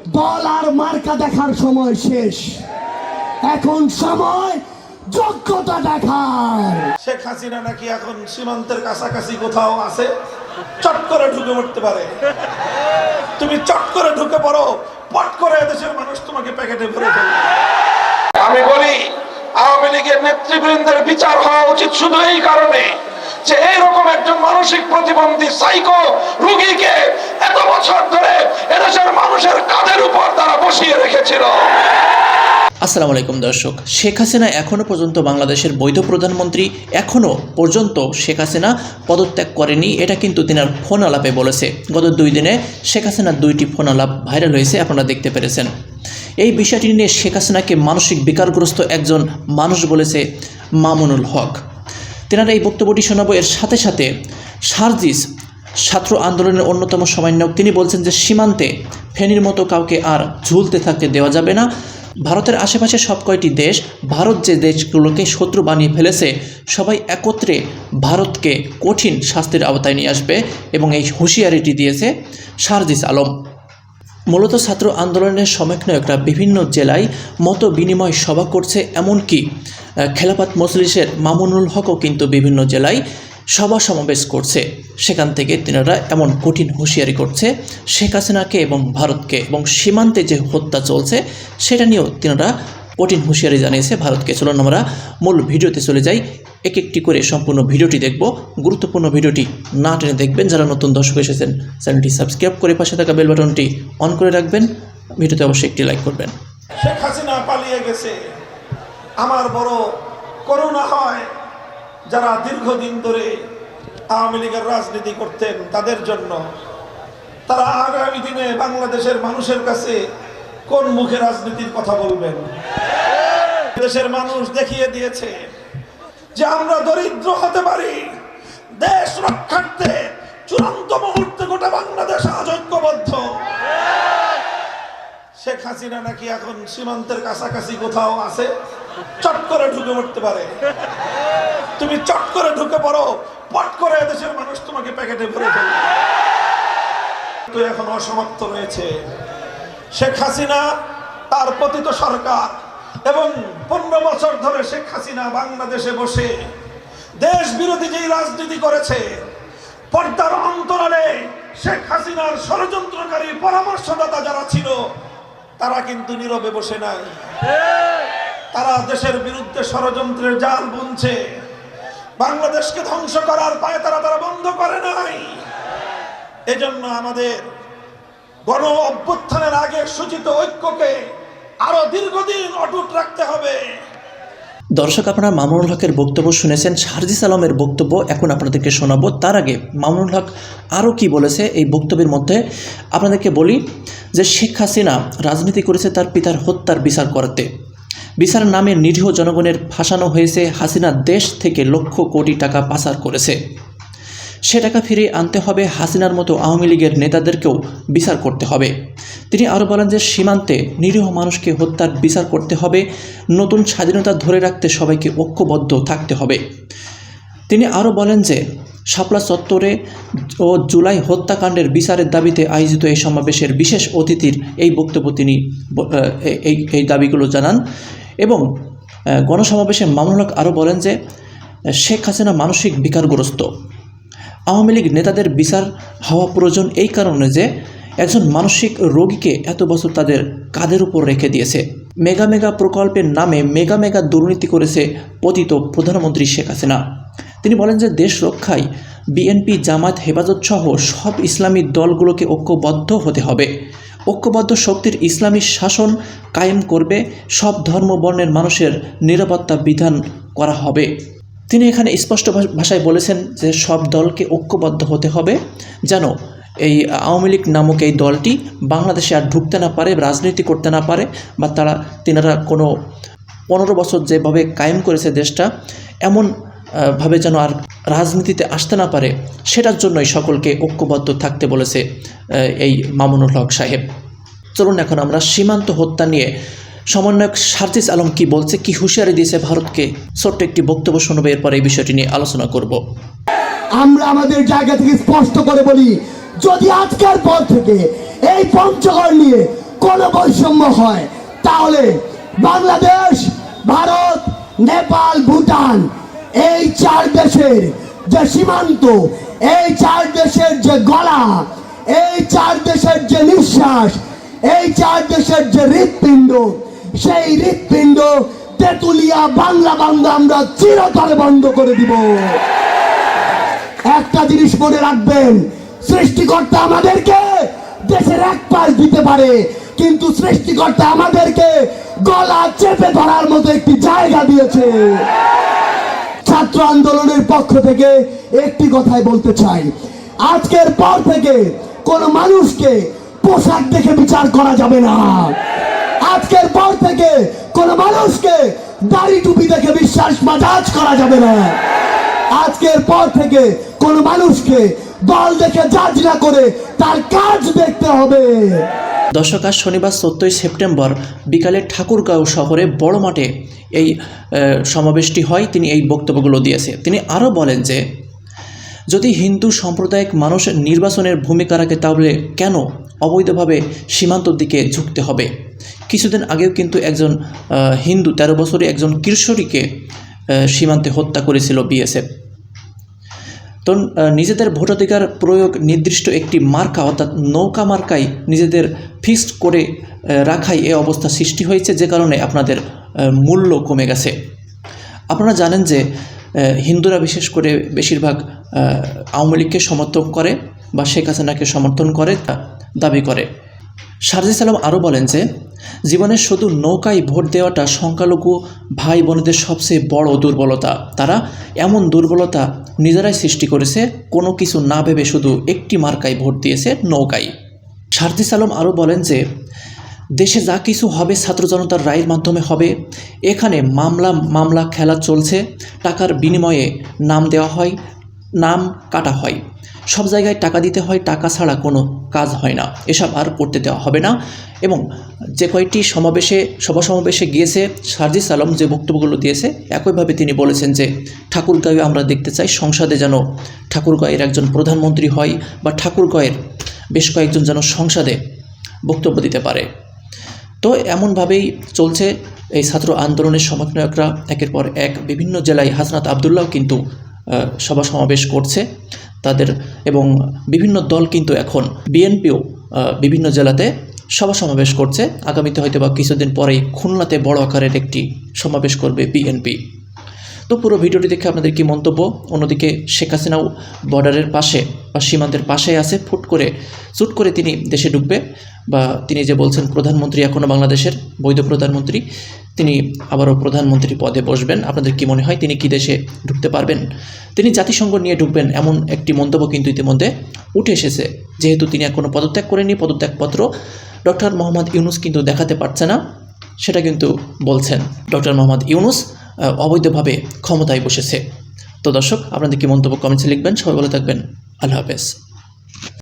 দল আর মার্কা দেখার সময় শেষ। এখন সময় যোগ্যতা দেখার। শেখ হাসিনা নাকি এখন সীমান্তের কাছাকাছি কোথাও আছে? চট করে ঢুকে পড়তে পারে। তুমি চট করে ঢুকে পড়ো পট করে দেশের মানুষ তোমাকে প্যাকেটে ভরে ফেলবে। আমি বলি আওয়ামী লীগের নেতৃবৃন্দের বিচার হওয়া উচিত শুধু এই কারণে যে এইরকম একজন মানসিক প্রতিবন্ধী সাইকো রুগীকে এত বছর ধরে এদেশের মানুষের কাঁধের উপর তারা বসিয়ে রেখেছিল। আসসালামু আলাইকুম দর্শক, শেখ হাসিনা এখনও পর্যন্ত বাংলাদেশের বৈধ প্রধানমন্ত্রী এখনও পর্যন্ত শেখ হাসিনা পদত্যাগ করেনি, এটা কিন্তু তিনার ফোন আলাপে বলেছে। গত দুই দিনে শেখ হাসিনার দুইটি ফোন আলাপ ভাইরাল হয়েছে, আপনারা দেখতে পেরেছেন। এই বিষয়টি নিয়ে শেখ হাসিনাকে মানসিক বিকারগ্রস্ত একজন মানুষ বলেছে মামুনুল হক। তেনারা এই বক্তব্যটি শোনাবো এর সাথে সাথে সার্জিস ছাত্র আন্দোলনের অন্যতম সমন্বয়ক। তিনি বলছেন যে, সীমান্তে ফেনীর মতো কাউকে আর ঝুলতে থাকতে দেওয়া যাবে না। ভারতের আশেপাশে সব কয়টি দেশ, ভারত যে দেশগুলোকে শত্রু বানিয়ে ফেলেছে, সবাই একত্রে ভারতকে কঠিন শাস্তির আওতায় নিয়ে আসবে এবং এই হুঁশিয়ারিটি দিয়েছে সারজিস আলম। মূলত ছাত্র আন্দোলনের সমন্বয়করা বিভিন্ন জেলায় মত বিনিময় সভা করছে, এমনকি খেলাপাত মজলিসের মামুনুল হকও কিন্তু বিভিন্ন জেলায় সভা সমাবেশ করছে। সেখান থেকে তিনারা এমন কঠিন হুঁশিয়ারি করছে, শেখ হাসিনাকে এবং ভারতকে এবং সীমান্তে যে হত্যা চলছে, সেটা নিয়েও তিনারা কঠিন হুঁশিয়ারি জানিয়েছে ভারতকে। চলুন আমরা মূল ভিডিওতে চলে যাই। এক একটি করে সম্পূর্ণ ভিডিওটি দেখব। গুরুত্বপূর্ণ ভিডিওটি না টেনে দেখবেন। যারা নতুন দর্শক এসেছেন, চ্যানেলটি সাবস্ক্রাইব করে পাশে থাকা বেল বাটনটি অন করে রাখবেন। ভিডিওতে অবশ্যই একটি লাইক করবেন। শেখ হাসিনা পালিয়ে গেছে। আমার বড় করুণা হয়। যারা দীর্ঘদিন ধরে আওয়ামী লীগের রাজনীতি করতেন, তাদের জন্য তারা আগামী দিনে বাংলাদেশের মানুষের কাছে কোন মুখে রাজনীতির কথা বলবেন? দেশের মানুষ দেখিয়ে দিয়েছে যে আমরা দরিদ্র হতে পারি, দেশ রক্ষার্থে চূড়ান্ত মুহূর্তে গোটা বাংলাদেশ আজ ঐক্যবদ্ধ শেখ হাসিনা নাকি এখন সীমান্তের কাছাকাছি কোথাও আছে? চট করে ঢুকে পড়তে পারে। তুমি চট করে ঢুকে পড়ো, পট করে দেশের মানুষ তোমাকে প্যাকেটে ভরে ফেলবে। তো এখন অসমাপ্ত রয়েছে শেখ হাসিনা, তার পতিত সরকার এবং পনেরো বছর ধরে শেখ হাসিনা বাংলাদেশে বসে দেশ বিরোধী যেই রাজনীতি করেছে, পর্দার অন্তরালে শেখ হাসিনার ষড়যন্ত্রকারী পরামর্শদাতা যারা ছিল, তারা কিন্তু নীরবে বসে নাই। তারা দেশের বিরুদ্ধে ষড়যন্ত্রের জাল বুনছে। বাংলাদেশকে ধ্বংস করার পায়ে তারা তারা বন্ধ করে নাই। এজন্য আমাদের গণ অভ্যুত্থানের আগে সূচিত ঐক্যকে আরও দীর্ঘদিন অটুট রাখতে হবে। দর্শক, আপনারা মামুনুল হকের বক্তব্য শুনেছেন, শারজিস আলমের বক্তব্য এখন আপনাদেরকে শোনাবো। তার আগে মামুনুল হক আরও কি বলেছে এই বক্তব্যের মধ্যে? আপনাদেরকে বলি যে, শেখ হাসিনা রাজনীতি করেছে তার পিতার হত্যার বিচার করতে। বিচারের নামে নিরীহ জনগণের ফাঁসানো হয়েছে হাসিনা দেশ থেকে লক্ষ কোটি টাকা পাচার করেছে। সে টাকা ফিরিয়ে আনতে হবে হাসিনার মতো আওয়ামী লীগের নেতাদেরকেও বিচার করতে হবে। তিনি আরও বলেন যে সীমান্তে নিরীহ মানুষকে হত্যার বিচার করতে হবে, নতুন স্বাধীনতা ধরে রাখতে সবাইকে ঐক্যবদ্ধ থাকতে হবে। তিনি আরও বলেন যে শাপলা চত্বরে ও জুলাই হত্যাকাণ্ডের বিচারের দাবিতে আয়োজিত এই সমাবেশের বিশেষ অতিথির এই বক্তব্য তিনি এই এই দাবিগুলো জানান। এবং গণসমাবেশে মামুনুল হক আরও বলেন যে শেখ হাসিনা মানসিক বিকারগ্রস্ত। আওয়ামী লীগ নেতাদের বিচার হওয়া প্রয়োজন এই কারণে যে, একজন মানসিক রোগীকে এত বছর তাদের কাঁধের উপর রেখে দিয়েছে। মেগা মেগা প্রকল্পের নামে মেগা মেগা দুর্নীতি করেছে পতিত প্রধানমন্ত্রী শেখ হাসিনা। তিনি বলেন যে, দেশ রক্ষায় বিএনপি জামাত হেফাজত সহ সব ইসলামী দলগুলোকে ঐক্যবদ্ধ হতে হবে। ঐক্যবদ্ধ শক্তির ইসলামী শাসন কায়েম করবে, সব ধর্ম বর্ণের মানুষের নিরাপত্তা বিধান করা হবে। তিনি এখানে স্পষ্ট ভাষায় বলেছেন যে সব দলকে ঐক্যবদ্ধ হতে হবে। যেন এই আওয়ামী লীগ নামক এই দলটি বাংলাদেশে আর ঢুকতে না পারে, রাজনীতি করতে না পারে বা তারা, তিনারা কোনো পনেরো বছর যেভাবে কায়েম করেছে দেশটা, এমন ভাবে যেন আর রাজনীতিতে আসতে না পারে, সেটার জন্যই সকলকে ঐক্যবদ্ধ থাকতে বলেছে এই মামুনুল হক সাহেব। চলুন এখন আমরা সীমান্ত হত্যা নিয়ে সমন্বয়ক সার্জিস আলম কি বলছে, কি হুঁশিয়ারি দিয়েছে ভারতকে? ছোট্ট একটি বক্তব্য শুনব, এরপর এই বিষয়টি নিয়ে আলোচনা করব। আমরা আমাদের জায়গা থেকে স্পষ্ট করে বলি, যদি আজকের পর থেকে এই পঞ্চগড় নিয়ে কোন বৈষম্য হয়, তাহলে বাংলাদেশ, ভারত, নেপাল, ভুটান এই চার দেশের যে সীমান্ত, এই চার দেশের যে গলা, এই চার দেশের যে নিঃশ্বাস, এই চার দেশের যে হৃৎপিণ্ড, সেই হৃৎপিণ্ড তেতুলিয়া বাংলা বাংলা আমরা চিরতরে বন্ধ করে দিব। একটা জিনিস মনে রাখবেন, সৃষ্টিকর্তা আমাদেরকে দেশের এক পাশ দিতে পারে, কিন্তু সৃষ্টিকর্তা আমাদেরকে গলা চেপে ধরার মতো একটি জায়গা দিয়েছে। ছাত্র আন্দোলনের পক্ষ থেকে একটি কথাই বলতে চাই। আজকের পর থেকে কোন মানুষকে পোশাক দেখে বিচার করা যাবে না। আজকের পর থেকে কোন মানুষকে দাড়ি টুপি দেখে বিশ্বাস মাজাজ করা যাবে না। আজকের পর থেকে কোন মানুষকে দল দেখে জাজ না করে তার কাজ দেখতে হবে। দর্শক, আজ শনিবার চোদ্দোই সেপ্টেম্বর বিকালে ঠাকুরগাঁও শহরে বড় মাঠে এই সমাবেশটি হয়। তিনি এই বক্তব্যগুলো দিয়েছে। তিনি আরও বলেন যে, যদি হিন্দু সাম্প্রদায়িক মানুষ নির্বাচনের ভূমিকা রাখে, তাহলে কেন অবৈধভাবে সীমান্তর দিকে ঝুঁকতে হবে? কিছুদিন আগেও কিন্তু একজন হিন্দু, তেরো বছরে একজন কিশোরীকে সীমান্তে হত্যা করেছিল বিএসএফ। তো নিজেদের ভোটাধিকার প্রয়োগ নির্দিষ্ট একটি মার্কা, অর্থাৎ নৌকা মার্কাই নিজেদের ফিক্সড করে রাখাই এ অবস্থা সৃষ্টি হয়েছে, যে কারণে আপনাদের মূল্য কমে গেছে। আপনারা জানেন যে হিন্দুরা বিশেষ করে বেশিরভাগ আওয়ামী লীগকে সমর্থন করে বা শেখ হাসিনাকে সমর্থন করে, তা দাবি করে। শারজিস আলম আরও বলেন যে জীবনের শুধু নৌকায় ভোট দেওয়াটা সংখ্যালঘু ভাই বোনেদের সবচেয়ে বড় দুর্বলতা। তারা এমন দুর্বলতা নিজেরাই সৃষ্টি করেছে, কোনো কিছু না ভেবে শুধু একটি মার্কায় ভোট দিয়েছে নৌকায়। শারজিস আলম আরও বলেন যে, দেশে যা কিছু হবে ছাত্র জনতার রায়ের মাধ্যমে হবে। এখানে মামলা মামলা খেলা চলছে। টাকার বিনিময়ে নাম দেওয়া হয়, নাম কাটা হয়। সব জায়গায় টাকা দিতে হয়, টাকা ছাড়া কোনো কাজ হয় না। এসব আর করতে দেওয়া হবে না। এবং যে কয়েকটি সমাবেশে সভা সমাবেশে গিয়েছে, সার্জিস আলম যে বক্তব্যগুলো দিয়েছে, একইভাবে তিনি বলেছেন যে, ঠাকুরগাঁয়ে আমরা দেখতে চাই সংসদে যেন ঠাকুরগাঁয়ের একজন প্রধানমন্ত্রী হয় বা ঠাকুরগাঁয়ের বেশ কয়েকজন যেন সংসদে বক্তব্য দিতে পারে। তো এমনভাবেই চলছে এই ছাত্র আন্দোলনের সমন্বয়করা একের পর এক বিভিন্ন জেলায় হাসনাত আবদুল্লাহ কিন্তু সভা সমাবেশ করছে। তাদের এবং বিভিন্ন দল কিন্তু এখন বিএনপিও বিভিন্ন জেলাতে সভা সমাবেশ করছে। আগামীতে হয়তো বা কিছুদিন পরেই খুলনাতে বড় আকারের একটি সমাবেশ করবে বিএনপি। তো পুরো ভিডিওটি দেখে আপনাদের কি মন্তব্য? অন্যদিকে শেখ হাসিনাও বর্ডারের পাশে বা সীমান্তের পাশে আছে। ফুট করে, চুট করে তিনি দেশে ঢুকবে। বা তিনি যে বলছেন প্রধানমন্ত্রী এখনও বাংলাদেশের, বৈধ প্রধানমন্ত্রী, তিনি আবারও প্রধানমন্ত্রী পদে বসবেন। আপনাদের কি মনে হয় তিনি কি দেশে ঢুকতে পারবেন? তিনি জাতিসংঘ নিয়ে ঢুকবেন এমন একটি মন্তব্য কিন্তু ইতিমধ্যে উঠে এসেছে। যেহেতু তিনি এখনও পদত্যাগ করেনি পদত্যাগপত্র ডক্টর মোহাম্মদ ইউনুস কিন্তু দেখাতে পারছে না, সেটা কিন্তু বলছেন ডক্টর মোহাম্মদ ইউনুস অবৈধভাবে ক্ষমতায় বসেছে। তো দর্শক, আপনাদের কি মন্তব্য কমেন্টসে লিখবেন, সবাই ভালো থাকবেন, আল্লাহ হাফেজ।